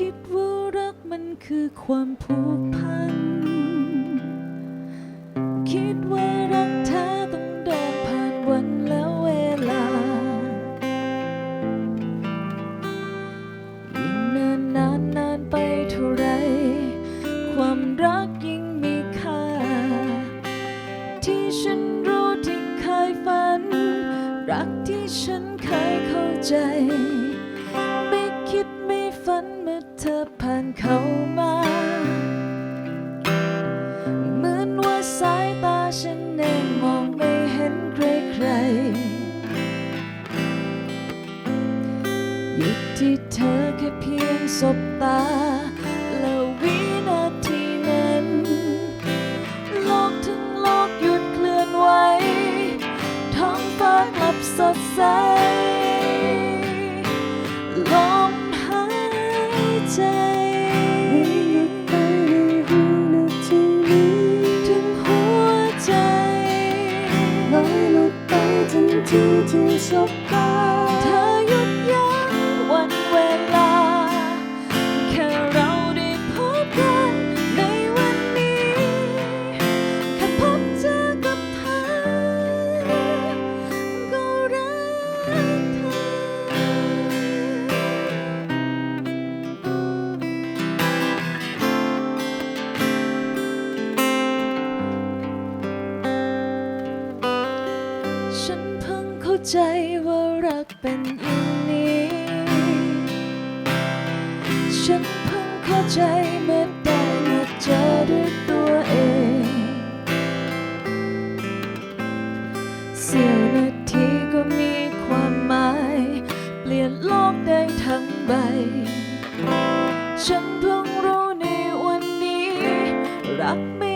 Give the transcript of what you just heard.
คิดว่ารักมันคือความผูกพัน คิดว่ารักแท้ต้องเดินผ่านวันและเวลา ยิ่งนานนานนานไปเท่าไร ความรักยิ่งมีค่า ที่ฉันรู้ที่เคยฝัน รักที่ฉันเคยเข้าใจ ธอผ่านเข้ามา เหมือนว่าสายตาฉันเองมองไม่เห็นใครใครหยุดที่เธอแค่เพียงสบตา แล้ววินาทีนั้น โลกทั้งโลกหยุดเคลื่อนไหวท้องฟ้ากลับสดใส ทันทีที่สบตา ใจว่ารักเป็นอย่างนี้ ฉันเพิ่งเข้าใจเมื่อได้มาเจอด้วยตัวเองเสี้ยวนาทีก็มีความหมาย เปลี่ยนโลกได้ทั้งใบ ฉันเพิ่งรู้ในวันนี้ รักไม่